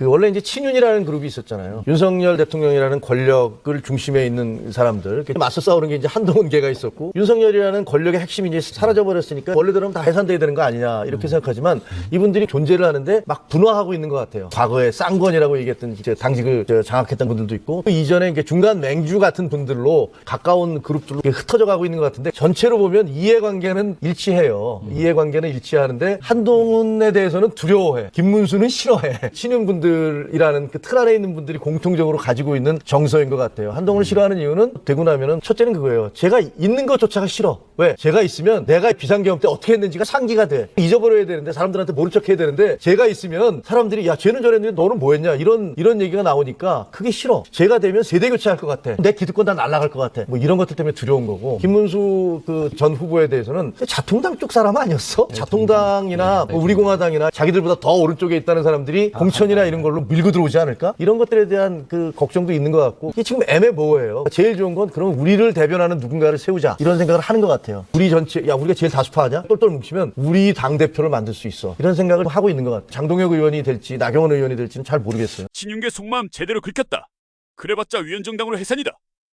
그 원래 이제 친윤이라는 그룹이 있었잖아요. 윤석열 대통령이라는 권력을 중심에 있는 사람들 맞서 싸우는 게 이제 한동훈계가 있었고 윤석열이라는 권력의 핵심이 이제 사라져 버렸으니까 원래대로는 다 해산돼야 되는 거 아니냐 이렇게 생각하지만 이분들이 존재를 하는데 막 분화하고 있는 것 같아요. 과거에 쌍권이라고 얘기했던 이제 당직을 저 장악했던 분들도 있고 그 이전에 이게 중간 맹주 같은 분들로 가까운 그룹들로 흩어져 가고 있는 것 같은데 전체로 보면 이해관계는 일치해요. 이해관계는 일치하는데 한동훈에 대해서는 두려워해. 김문수는 싫어해. 친윤분들 이라는 그 틀 안에 있는 분들이 공통적으로 가지고 있는 정서인 것 같아요. 한동훈을 싫어하는 이유는 되고 나면은 첫째는 그거예요. 제가 있는 것조차가 싫어. 왜? 제가 있으면 내가 비상경험 때 어떻게 했는지가 상기가 돼. 잊어버려야 되는데 사람들한테 모른 척 해야 되는데 제가 있으면 사람들이 야 쟤는 저랬는데 너는 뭐 했냐 이런 이런 얘기가 나오니까 그게 싫어. 제가 되면 세대 교체할 것 같아. 내 기득권 다 날아갈 것 같아. 뭐 이런 것들 때문에 두려운 거고. 김문수 그 전 후보에 대해서는 자통당 쪽 사람 아니었어? 자통당이나 뭐 우리공화당이나 자기들보다 더 오른쪽에 있다는 사람들이 공천이나 이런 걸로 밀고 들어오지 않을까? 이런 것들에 대한 그 걱정도 있는 것 같고 이게 지금 애매모호해요. 제일 좋은 건 그럼 우리를 대변하는 누군가를 세우자 이런 생각을 하는 것 같아요. 우리 전체 야 우리가 제일 다수파하냐? 똘똘 뭉치면 우리 당 대표를 만들 수 있어. 이런 생각을 하고 있는 것 같아요. 장동혁 의원이 될지 나경원 의원이 될지는 잘 모르겠어요. 친윤계 속마음 제대로 긁혔다. 그래봤자 위원정당으로 해산이다.